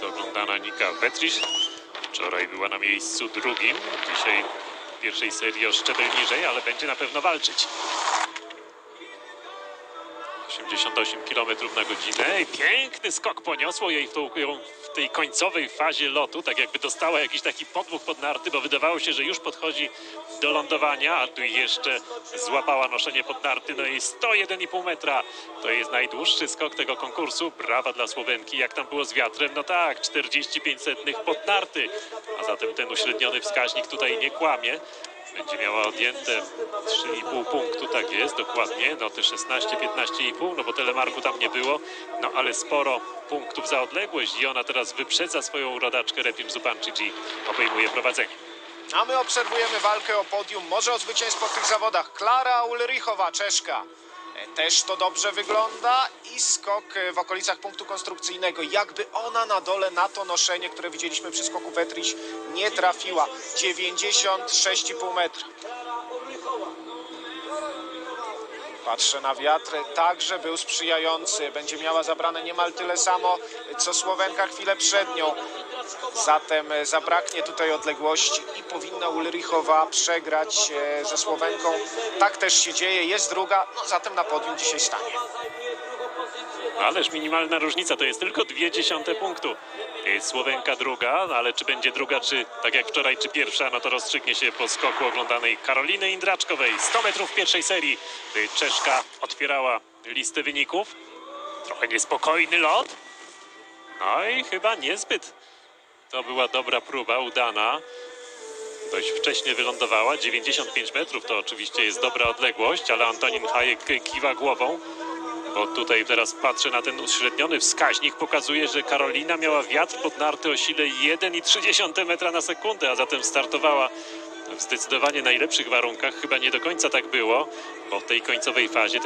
to oglądana Nika Petrisz. Wczoraj była na miejscu drugim. Dzisiaj w pierwszej serii o szczebel niżej, ale będzie na pewno walczyć. 88 km na godzinę. Piękny skok poniosło jej w, tą, w tej końcowej fazie lotu, tak jakby dostała jakiś taki podmuch pod narty, bo wydawało się, że już podchodzi do lądowania, a tu jeszcze złapała noszenie pod narty. No i 101,5 metra to jest najdłuższy skok tego konkursu. Brawa dla Słowenki. Jak tam było z wiatrem? No tak, 45 setnych pod narty. A zatem ten uśredniony wskaźnik tutaj nie kłamie. Będzie miała odjęte 3,5 punktu, tak jest, dokładnie. No te 16, 15,5, no bo telemarku tam nie było. No ale sporo punktów za odległość i ona teraz wyprzedza swoją rodaczkę Repim Zubancic i obejmuje prowadzenie. A my obserwujemy walkę o podium, może o zwycięstwo w tych zawodach. Klara Ulrichowa, Czeszka. Też to dobrze wygląda i skok w okolicach punktu konstrukcyjnego. Jakby ona na dole na to noszenie, które widzieliśmy przy skoku Wetriś, nie trafiła. 96,5 metra. Patrzę na wiatr, także był sprzyjający. Będzie miała zabrane niemal tyle samo, co Słowenka chwilę przed nią. Zatem zabraknie tutaj odległości i powinna Ulrichowa przegrać e, ze Słowenką. Tak też się dzieje, jest druga, zatem na podium dzisiaj stanie. Ależ minimalna różnica, to jest tylko dwie dziesiąte punktu. Słowenka druga, ale czy będzie druga, czy tak jak wczoraj, czy pierwsza, no to rozstrzygnie się po skoku oglądanej Karoliny Indraczkowej. 100 metrów w pierwszej serii. Czeszka otwierała listę wyników. Trochę niespokojny lot. No i chyba niezbyt. To była dobra próba, udana. Dość wcześnie wylądowała. 95 metrów to oczywiście jest dobra odległość, ale Antonin Hajek kiwa głową. Bo tutaj teraz patrzę na ten uśredniony wskaźnik, pokazuje, że Karolina miała wiatr pod narty o sile 1,3 metra na sekundę, a zatem startowała w zdecydowanie najlepszych warunkach. Chyba nie do końca tak było, bo w tej końcowej fazie